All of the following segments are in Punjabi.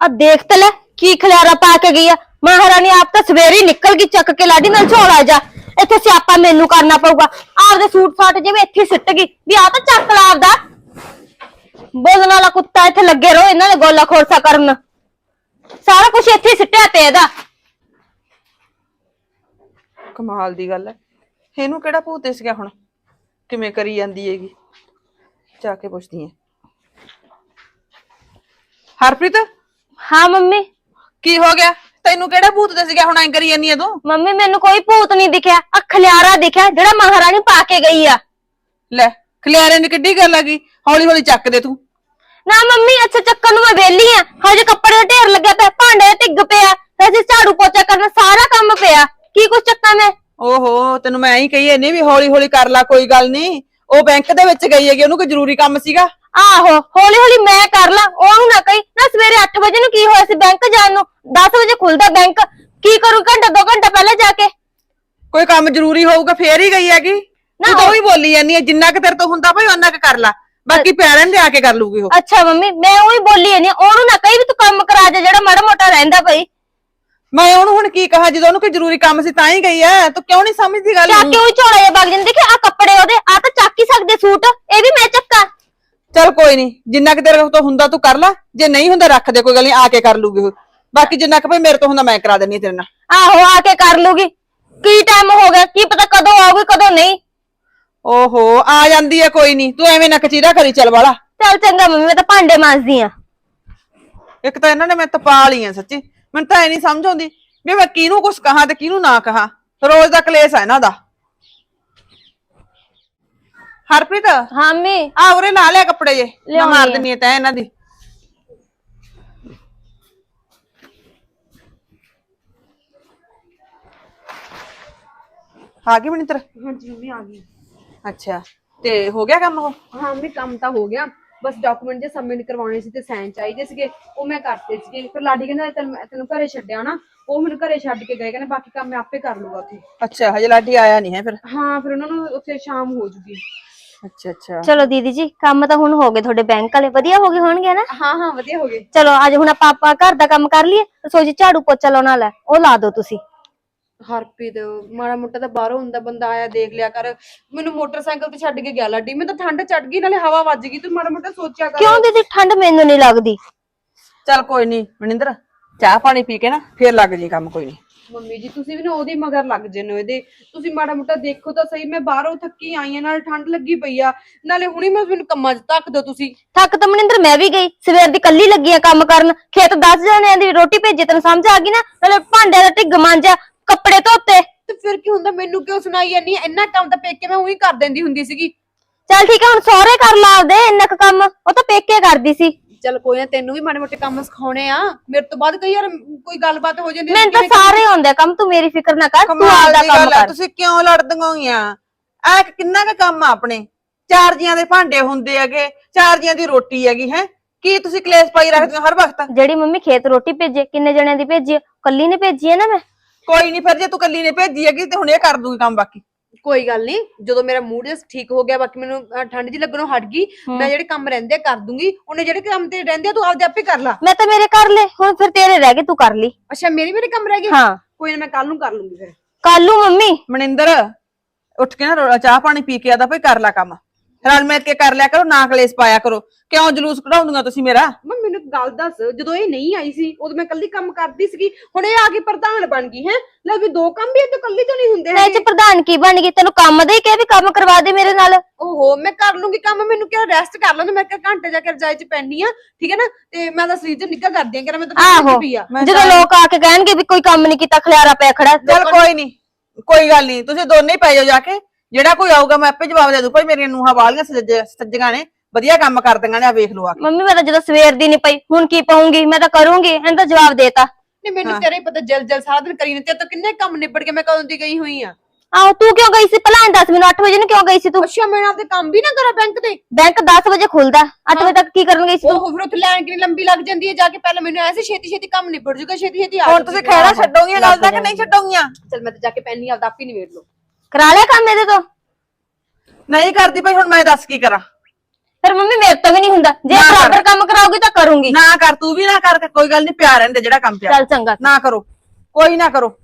ਆ ਦੇਖ ਤੇ ਲੈ ਕੀ ਖਲਿਆਰਾ ਪਾ ਕੇ ਗਈ ਆ। ਮਹਾਰਾਣੀ ਆਪ ਤਾਂ ਸਵੇਰੇ ਹੀ ਨਿਕਲ ਗਈ, ਚੱਕ ਕੇ ਲਾਡੀ, ਨਾਲ ਝੋਲਾ ਜਾ। ਇੱਥੇ ਸਿਆਪਾ ਮੈਨੂੰ ਕਰਨਾ ਪਊਗਾ। ਆਪਦੇ ਸੂਟ ਸਾਟ ਜਿਵੇਂ ਇੱਥੇ ਸਿੱਟ ਗਈ। ਵੀ ਆ ਤਾਂ ਚੱਕ ਲਾ ਆਪਦਾ। ਬੋਲਣ ਵਾਲਾ ਕੁੱਤਾ ਇੱਥੇ ਲੱਗੇ ਰਹੋ, ਇਹਨਾਂ ਨੇ ਗੋਲਾ ਖੋਲਸਾ ਕਰਨ। ਸਾਰਾ ਕੁਝ ਇੱਥੇ ਹੀ ਸਿੱਟਿਆ ਪਿਆ ਇਹਦਾ। ਕਮਾਲ ਦੀ ਗੱਲ ਹੈ। ਇਹਨੂੰ ਕਿਹੜਾ ਭੂਤ ਇਸ ਗਿਆ ਹੁਣ? ਕਿਵੇਂ ਕਰੀ ਜਾਂਦੀ ਹੈਗੀ? ਜਾ ਕੇ ਪੁੱਛਦੀ ਆ ਹਰਪ੍ਰੀਤ? ਹਾਂ ਮੰਮੀ। ਕੀ ਹੋ ਗਿਆ? ਤੈਨੂੰ ਕਿਹੜਾ ਭੂਤ ਦਿਸ ਗਿਆ? ਹੁਣ ਐਂ ਕਰੀ ਜਾਂਦੀ ਆ ਤੂੰ? ਮੰਮੀ ਮੈਨੂੰ ਕੋਈ ਭੂਤ ਨਹੀਂ ਦਿਖਿਆ। ਆ ਖਲਿਆਰਾ ਦਿਖਿਆ ਜਿਹੜਾ ਮਹਾਰਾਣੀ ਪਾ ਕੇ ਗਈ ਆ। ਲੈ ਖਲਿਆਰੇ ਨੇ ਕਿੱਡੀ ਗੱਲ ਆ ਗਈ। ਹੌਲੀ ਹੌਲੀ ਚੱਕ ਦੇ ਤੂੰ। ਨਾ ਮੰਮੀ ਅੱਛਾ ਚੱਕਰ ਨੂੰ ਮੈਂ ਵੇਲੀ ਆ। ਹਜੇ ਕੱਪੜੇ ਦਾ ਢੇਰ ਲੱਗਿਆ ਪਿਆ ਭਾਂਡੇ ਟਿੱਗ ਪਿਆ। ਤੇ ਅਸੀਂ ਝਾੜੂ ਪੋਚਾ ਕਰਨਾ ਸਾਰਾ ਕੰਮ ਪਿਆ। ਕੀ ਕੁਛ ਚੱਕਾਂ ਮੈਂ? ਓਹੋ ਤੈਨੂੰ ਮੈਂ ਹੀ ਕਹੀ ਨਹੀਂ ਵੀ ਹੌਲੀ ਹੌਲੀ ਕਰ ਲੈ ਕੋਈ ਗੱਲ ਨਹੀਂ। ਉਹ ਬੈਂਕ ਦੇ ਵਿੱਚ ਗਈ ਹੈਗੀ ਉਹਨੂੰ ਕੋਈ ਜ਼ਰੂਰੀ ਕੰਮ ਸੀਗਾ? ਆਹੋ ਹੌਲੀ ਹੌਲੀ ਮੈਂ ਕਰ ਲਾਂ ਉਹਨੂੰ ਨਾ ਕਹੀ ਨਾ ਸਵੇਰੇ 8 ਵਜੇ ਨੂੰ ਕੀ ਹੋਇਆ ਸੀ ਬੈਂਕ ਜਾਣ ਨੂੰ? 10 ਵਜੇ ਖੁੱਲਦਾ ਬੈਂਕ ਕੀ ਕਰੂ ਘੰਟਾ ਦੋ ਘੰਟਾ ਪਹਿਲਾਂ ਜਾ ਕੇ? ਕੋਈ ਕੰਮ ਜ਼ਰੂਰੀ ਹੋਊਗਾ ਫੇਰ ਹੀ ਗਈ ਹੈਗੀ। ਤੂੰ ਤਾਂ ਉਹੀ ਬੋਲੀ ਜਾਂਦੀ ਹੈ ਜਿੰਨਾ ਕਿ ਤੇਰੇ ਤੋਂ ਹੁੰਦਾ ਭਾਈ ਉਹਨਾਂ ਕੁ ਕਰ ਲੈ। ਬਾਕੀ ਪੈਰਾਂ ਦੇ ਆ ਕੇ ਕਰ ਲੂਗੀ ਉਹ। ਅੱਛਾ ਮੰਮੀ ਮੈਂ ਉਹੀ ਬੋਲੀ ਨਹੀਂ ਉਹਨੂੰ ਨਾ ਕਹੀ ਵੀ ਤੂੰ ਕੰਮ ਕਰਾ ਜਾ ਜਿਹੜਾ ਮਾੜਾ ਮੋਟਾ ਰਹਿੰਦਾ ਭਈ। ਮੈਂ ਉਹਨੂੰ ਹੁਣ ਕੀ ਕਹਾ ਜਦੋਂ ਉਹਨੂੰ ਕੋਈ ਜ਼ਰੂਰੀ ਕੰਮ ਸੀ ਤਾਂ ਹੀ ਗਈ ਐ ਤੂੰ ਕਿਉਂ ਨਹੀਂ ਸਮਝਦੀ ਗੱਲ ਚੱਕ ਨੂੰ? ਕੇ ਉਹੀ ਝੋਲਾ ਜਿਹਾ ਵਗ ਜਾਂਦੇ ਕਿ ਆ ਕੱਪੜੇ ਉਹਦੇ ਆ ਤਾਂ ਚੱਕ ਹੀ ਸਕਦੇ ਸੂਟ ਇਹ ਵੀ ਮੈਂ ਚੱਕਾ। ਚੱਲ ਕੋਈ ਨਹੀਂ ਜਿੰਨਾ ਕਿ ਤੇਰੇ ਤੋਂ ਹੁੰਦਾ ਤੂੰ ਕਰ ਲੈ ਜੇ ਨਹੀਂ ਹੁੰਦਾ ਰੱਖ ਦੇ ਕੋਈ ਗੱਲ ਨਹੀਂ ਆ ਕੇ ਕਰ ਲੂਗੀ ਉਹ। ਬਾਕੀ ਜਿੰਨਾ ਕਿ ਭਾਈ ਮੇਰੇ ਤੋਂ ਹੁੰਦਾ ਮੈਂ ਕਰਾ ਦਿੰਨੀ ਤੇਰੇ ਨਾਲ। ਆਹੋ ਆ ਕੇ ਕਰ ਲੂਗੀ। ਕੀ ਟਾਈਮ ਹੋ ਗਿਆ ਕੀ ਪਤਾ ਕਦੋਂ ਆਊਗੀ ਕਦੋਂ ਨਹੀਂ। ਓਹੋ ਆ ਜਾਂਦੀ ਐ ਕੋਈ ਨਹੀਂ ਤੂੰ ਐਵੇਂ ਨਾ ਕਚੀਰਾ ਕਰੀ ਚੱਲ ਵਾਲਾ। ਚੱਲ ਚੰਗਾ ਮੰਮੀ ਮੈਂ ਤਾਂ ਭਾਂਡੇ ਮਾਂਜਦੀ ਆ ਇੱਕ ਤਾਂ ਇਹਨਾਂ ਨੇ ਮੈਂ ਤਪਾ ਲਈ ਆ ਸੱਚੀ ਮੈਨੂੰ ਤਾਂ ਐ ਨਹੀਂ ਸਮਝ ਆਉਂਦੀ ਵੀ ਮੈਂ ਕਿਹਨੂੰ ਕੁਛ ਕਹਾਂ ਤੇ ਕਿਹਨੂੰ ਨਾ ਕਹਾਂ। ਰੋਜ਼ ਦਾ ਕਲੇਸ਼ ਆ ਇਹਨਾਂ ਦਾ। ਹਰਪ੍ਰੀਤ? ਹਾਂ ਮੰਮੀ। ਆ ਉਰੇ ਲਾ ਲਿਆ ਕੱਪੜੇ ਜੇ। ਮੈਂ ਲਿਆਉਣੀ ਮਾਰ ਆ। ਦਿੰਨੀ ਤੈ ਇਹਨਾਂ ਦੀ। ਆ ਗਈ ਮਨਿੰਦਰ? ਹਾਂਜੀ ਮੰਮੀ ਆ ਗਈ। ਅੱਛਾ। ਤੇ ਹੋ ਗਿਆ ਕੰਮ ਉਹ? ਹਾਂ ਮੰਮੀ ਕੰਮ ਤਾਂ ਹੋ ਗਿਆ। ਬਸ ਡਾਕੂਮੈਂਟ ਜੇ ਸਬਮਿਟ ਕਰਵਾਉਣੇ ਸੀ ਤੇ ਸਾਈਨ ਚਾਹੀਦੇ ਸੀਗੇ ਉਹ ਮੈਂ ਕਰਤੇ ਸੀਗੇ। ਫਿਰ ਲਾਡੀ ਕਹਿੰਦਾ ਤੈਨੂੰ ਮੈਂ- ਤੈਨੂੰ ਘਰੇ ਛੱਡਿਆ ਨਾ ਉਹ ਮੈਨੂੰ ਘਰੇ ਛੱਡ ਕੇ ਗਏ। ਕਹਿੰਦੇ ਬਾਕੀ ਕੰਮ ਮੈਂ ਆਪੇ ਕਰ ਲੂਗਾ ਉੱਥੇ। ਅੱਛਾ ਹਜੇ ਲਾਡੀ ਆਇਆ ਨਹੀਂ ਹੈ ਫਿਰ? ਹਾਂ ਫਿਰ ਉਹਨਾਂ ਨੂੰ ਉੱਥੇ ਸ਼ਾਮ ਹੋ ਜੂਗੀ। ਅੱਛਾ ਅੱਛਾ। ਚਲੋ ਦੀਦੀ ਜੀ ਕੰਮ ਤਾਂ ਹੁਣ ਹੋ ਗਏ ਤੁਹਾਡੇ ਬੈਂਕ ਵਾਲੇ ਵਧੀਆ ਹੋ ਗਏ ਹੋਣਗੇ ਨਾ ਹਾਂ ਹਾਂ ਵਧੀਆ ਹੋ ਗਏ। ਚਲੋ ਅੱਜ ਹੁਣ ਆਪਾਂ ਆਪਾਂ ਘਰ ਦਾ ਕੰਮ ਕਰ ਲਈਏ ਰਸੋਈ 'ਚ ਝਾੜੂ ਪੋਚਾ ਲਾਉਣ ਵਾਲਾ ਹੈ, ਉਹ ਲਾ ਦਿਓ ਤੁਸੀਂ। ਹਰਪ੍ਰੀਤ ਮਾੜਾ ਮੋਟਾ ਤਾਂ ਬਾਹਰੋਂ ਹੁੰਦਾ ਬੰਦਾ ਆਇਆ ਦੇਖ ਲਿਆ ਕਰ। ਮੈਨੂੰ ਮੋਟਰਸਾਈਕਲ ਤੇ ਛੱਡ ਕੇ ਗਿਆ ਲਾਡੀ ਮੈਨੂੰ ਤਾਂ ਠੰਡ ਚੜ ਗਈ ਨਾਲੇ ਹਵਾ ਵੱਜ ਗਈ ਤੂੰ ਮਾੜਾ ਮੋਟਾ ਸੋਚਿਆ ਕਰ। ਕਿਉਂ ਦੀਦੀ ਠੰਡ ਮੈਨੂੰ ਨਹੀਂ ਲੱਗਦੀ? ਚੱਲ ਕੋਈ ਨਹੀਂ ਮਨਿੰਦਰ ਚਾਹ ਪਾਣੀ ਪੀ ਕੇ ਨਾ ਫੇਰ ਲੱਗ ਜੀ ਕੰਮ ਕੋਈ ਨਹੀਂ ਮੰਮੀ ਜੀ ਤੁਸੀਂ ਵੀ ਨਾ ਉਹਦੇ ਮਗਰ ਲੱਗ ਜੰਨੇ ਹੋ ਇਹਦੇ। ਤੁਸੀਂ ਮਾੜਾ ਮੋਟਾ ਦੇਖੋ ਤਾਂ ਸਹੀ ਮੈਂ ਬਾਹਰੋਂ ਥੱਕੀ ਆਈ ਆ ਨਾਲ ਠੰਡ ਲੱਗੀ ਪਈ ਆ। ਨਾਲੇ ਹੁਣੀ ਮੈਂ ਮੈਨੂੰ ਕੰਮਾਂ 'ਚ ਧੱਕ ਦੋ ਤੁਸੀਂ। ਥੱਕ ਤਾਂ ਮਨਿੰਦਰ ਮੈਂ ਵੀ ਗਈ। ਸਵੇਰ ਦੀ ਕੱਲੀ ਲੱਗੀ ਆ ਕੰਮ ਕਰਨ। ਖੇਤ 10 ਜਣਿਆਂ ਦੀ ਰੋਟੀ ਭੇਜੀ ਤੈਨੂੰ ਸਮਝ ਆ ਗਈ ਨਾ? ਨਾਲੇ ਭਾਂਡੇ ਦਾ ਢਿੱਗ ਮਾਂਜਿਆ ਕੱਪੜੇ ਧੋਤੇ। ਤੇ ਫਿਰ ਕੀ ਹੁੰਦਾ ਮੈਨੂੰ ਕਿਉਂ ਸੁਣਾਈ ਜਾਂਦੀ ਆ? ਇੰਨਾ ਕੰਮ ਤਾਂ ਪੇਕੇ ਮੈਂ ਉਹੀ ਕਰ ਦਿੰਦੀ ਹੁੰਦੀ ਸੀਗੀ। ਚੱਲ ਠੀਕ ਆ ਹੁਣ ਸਹੁਰੇ ਕਰ ਲਾ ਆਪਦੇ ਇੰਨਾ ਕੁ ਕੰਮ। ਉਹ ਤਾਂ ਪੇਕੇ ਕਰਦੀ ਸੀ। ਚੱਲ ਕੋਈ ਨਾ ਤੈਨੂੰ ਵੀ ਮਾੜੇ ਮੋਟੇ ਕੰਮ ਸਿਖਾਉਣੇ ਆ। ਮੇਰੇ ਤੋਂ ਬਾਅਦ ਕਈ ਵਾਰ ਕੋਈ ਗੱਲਬਾਤ ਹੋ ਜਾਂਦੀ ਮੈਨੂੰ ਤਾਂ ਕਿਵੇਂ- ਸਾਰੇ ਆਉਂਦੇ ਆ ਕੰਮ ਤੂੰ ਮੇਰੀ ਫਿਕਰ ਨਾ ਕਰ ਤੂੰ ਕਮਾਲ ਆਪਦਾ ਦੀ ਕੰਮ ਗੱਲ ਆ ਕਰ। ਤੁਸੀਂ ਕਿਉਂ ਲੜਦੀਆਂ ਹੋਈਆਂ? ਆ ਕਿੰਨਾ ਕੁ ਕੰਮ ਆ ਆਪਣੇ? ਚਾਰ ਜੀਆਂ ਦੇ ਭਾਂਡੇ ਹੁੰਦੇ ਹੈਗੇ ਚਾਰ ਜੀਆਂ ਦੀ ਰੋਟੀ ਹੈਗੀ ਹੈ? ਕੀ ਤੁਸੀਂ ਕਲੇਸ਼ ਪਾਈ ਰੱਖਦੇ ਹੋ ਹਰ ਵਕਤ? ਜਿਹੜੀ ਮੰਮੀ ਖੇਤ ਰੋਟੀ ਭੇਜੇ ਕਿੰਨੇ ਜਣਿਆਂ ਦੀ ਭੇਜੀ ਆ? ਕੱਲੀ ਨੇ ਭੇਜੀ ਹੈ ਨਾ ਮੈਂ? ਕੋਈ ਨਹੀਂ ਫਿਰ ਜੇ ਤੂੰ ਕੱਲੀ ਨੇ ਭੇਜੀ ਹੈਗੀ ਤੇ ਹੁਣ ਇਹ ਕਰ ਦੂਗੀ ਕੰਮ ਬਾਕੀ। ਕੋਈ ਗੱਲ ਨਹੀਂ ਜਦੋਂ ਮੇਰਾ ਮੂਡ ਠੀਕ ਹੋ ਗਿਆ ਬਾਕੀ ਮੈਨੂੰ ਠੰਡ ਜੀ ਲੱਗਣੋਂ ਹਟ ਗਈ ਮੈਂ ਜਿਹੜੇ ਕੰਮ ਰਹਿੰਦੇ ਆ ਕਰ ਦੂੰਗੀ ਉਹਨੇ ਜਿਹੜੇ ਕੰਮ ਤੇ ਰਹਿੰਦੇ ਆ ਤੂੰ ਆਪਦੇ ਆਪੇ ਕਰ ਲਾ। ਮੈਂ ਤਾਂ ਮੇਰੇ ਕਰ ਲੈ ਹੁਣ ਫਿਰ ਤੇਰੇ ਰਹਿ ਗਏ ਤੂੰ ਕਰ ਲਈ। ਅੱਛਾ ਮੇਰੇ ਮੇਰੇ ਕੰਮ ਰਹਿ ਗਏ? ਹਾਂ। ਕੋਈ ਨਾ ਮੈਂ ਕੱਲ ਨੂੰ ਕਰ ਲੂੰਗੀ ਫਿਰ। ਕੱਲੂ ਮੰਮੀ। ਮਨਿੰਦਰ ਉੱਠ ਕੇ ਨਾ ਰੋ- ਚਾਹ ਪਾਣੀ ਪੀ ਕੇ ਆਦਾ ਭਈ ਕਰ ਲੈ ਕੰਮ। ਰਲ ਮਿਲ ਕੇ ਕਰ ਲਿਆ ਕਰੋ ਨਾ ਕਲੇਸ਼ ਪਾਇਆ ਕਰੋ। ਕਿਉਂ ਜਲੂਸ ਕਢਾਉਂਦੀਆਂ ਤੁਸੀਂ ਮੇਰਾ? ਮੈਂ ਮੈਨੂੰ ਇੱਕ ਗੱਲ ਦੱਸ ਜਦੋਂ ਇਹ ਨਹੀਂ ਆਈ ਸੀ ਉਦੋਂ ਮੈਂ ਕੱਲੀ ਕੰਮ ਕਰਦੀ ਸੀਗੀ ਹੁਣ ਇਹ ਆ ਕੇ ਪ੍ਰਧਾਨ ਬਣ ਗਈ ਹੈ? ਲੈ ਵੀ ਦੋ ਕੰਮ ਵੀ ਇਹ ਤੋਂ ਕੱਲੀ ਤੋਂ ਨਹੀਂ ਹੁੰਦੇ ਇਹ ਚ ਪ੍ਰਧਾਨ ਕੀ ਬਣ ਗਈ ਤੈਨੂੰ ਕੰਮ ਦੇ ਹੀ ਕਿਹਾ ਵੀ ਕੰਮ ਕਰਵਾ ਦੇ ਮੇਰੇ ਨਾਲ। ਓਹੋ ਮੈਂ ਕਰ ਲੂੰਗੀ ਕੰਮ ਮੈਨੂੰ ਕਿਹਾ ਰੈਸਟ ਕਰ ਲੈਂਦਾ? ਮੈਂ ਕਿਹਾ ਘੰਟੇ ਜਾ ਕੇ ਰਜਾਈ ਚ ਪੈਣੀ ਆ ਠੀਕ ਹੈ ਨਾ? ਤੇ ਮੈਂ ਤਾਂ ਸਰੀਰ ਚ ਨਿੱਘਾ ਕਰਦੀ ਆ ਕਿ ਮੈਂ ਤਾਂ ਆਹੋ ਪਈ ਆ। ਮੈਂ ਜਦੋਂ ਤਾਂ- ਲੋਕ ਆ ਕੇ ਕਹਿਣਗੇ ਵੀ ਕੋਈ ਕੰਮ ਨਹੀਂ ਕੀਤਾ ਖਲਿਆਰਾ ਪਿਆ ਖੜਾ ਚੱਲ ਕੋਈ ਨਹੀਂ ਕੋਈ ਗੱਲ ਨਹੀਂ ਤੁਸੀਂ ਦੋਨੇ ਹੀ ਪੈ ਜਾਓ ਜਾ ਕੇ। ਜਿਹੜਾ ਕੋਈ ਆਊਗਾ ਮੈਂ ਆਪੇ ਜਵਾਬ ਦੇ ਦੂ ਭਾਈ ਮੇਰੀਆਂ ਨੂੰਹਾਂ ਵਾਲੀਆਂ ਸੱਜ ਸੱਜੀਆਂ ਨੇ ਵਧੀਆ ਕੰਮ ਕਰਦੀਆਂ ਨੇ ਆ ਵੇਖ ਲਓ ਆ ਕੇ। ਮੰਮੀ ਮੈਂ ਤਾਂ ਜਦੋਂ ਸਵੇਰ ਦੀ ਨਹੀਂ ਪਈ ਹੁਣ ਕੀ ਪਾਉਂਗੀ ਮੈਂ ਤਾਂ ਕਰੂੰਗੀ ਇਹਨੂੰ ਤਾਂ ਜਵਾਬ ਦੇਤਾ। ਨਹੀਂ ਮੈਨੂੰ ਤੇਰਾ ਹੀ ਪਤਾ ਜਲ ਜਲ ਸਾਰਾ ਦਿਨ ਕਰੀ ਨੇ ਤੇ ਤਾਂ ਕਿੰਨੇ ਕੰਮ ਨਿਬੜ ਕੇ ਮੈਂ ਕਦੋਂ ਦੀ ਗਈ ਹੋਈ ਆ? ਆਹੋ ਤੂੰ ਕਿਉਂ ਗਈ ਸੀ? ਪਹਿਲਾਂ ਦੱਸ ਮੈਨੂੰ 8 ਵਜੇ ਨੂੰ ਕਿਉਂ ਗਈ ਸੀ ਤੂੰ? ਅੱਛਾ ਮੈਂ ਆਪਦੇ ਕੰਮ ਵੀ ਨਾ ਕਰਾਂ ਬੈਂਕ ਤੇ ਬੈਂਕ 10 ਵਜੇ ਖੁੱਲਦਾ। 8 ਵਜੇ ਤੱਕ ਕੀ ਕਰਨ ਗਈ ਸੀ ਤੂੰ? ਉਹ ਫਿਰ ਉੱਥੇ ਲਾਈਨ ਕਿੰਨੀ ਲੰਬੀ ਲੱਗ ਜਾਂਦੀ ਹੈ ਜਾ ਕੇ ਪਹਿਲਾਂ ਮੈਨੂੰ ਐਸੇ ਛੇਤੀ ਛੇਤੀ ਕੰਮ ਨਿਬੜ ਜੂਗਾ ਛੇਤੀ ਛੇਤੀ ਆ ਹੁਣ ਤੁਸੀਂ ਖੈਰਾ ਛੱਡੋਗੀਆਂ ਗੱਲ ਦਾ ਕਿ ਨਹੀਂ ਛੱਡੋਗੀਆਂ? ਚਲ ਮੈਂ ਤੇ ਜਾ ਕੇ ਪੈਣੀ ਆਪਦਾ ਆਪ ਹੀ ਨਿਬੇੜ ਲਓ ਕਰਾ ਲਿਆ ਕੰਮ ਇਹਦੇ ਤੋਂ? ਨਹੀਂ ਕਰਦੀ ਭਾਈ ਹੁਣ ਮੈਂ ਦੱਸ ਕੀ ਕਰਾਂ। ਫਿਰ ਮੰਮੀ ਮੇਰੇ ਤੋਂ ਵੀ ਨਹੀਂ ਹੁੰਦਾ। ਜੇ ਨਾ ਕਰ। ਬਰਾਬਰ ਕੰਮ ਕਰਾਓਗੇ ਤਾਂ ਕਰੂੰਗੀ। ਨਾ ਕਰ ਤੂੰ ਵੀ ਨਾ ਕਰ ਕੋਈ ਗੱਲ ਨਹੀਂ ਪਿਆ ਰਹਿੰਦੇ ਜਿਹੜਾ ਕੰਮ ਪਿਆ। ਚੱਲ ਚੰਗਾ। ਨਾ ਕਰੋ। ਕੋਈ ਨਾ ਕਰੋ।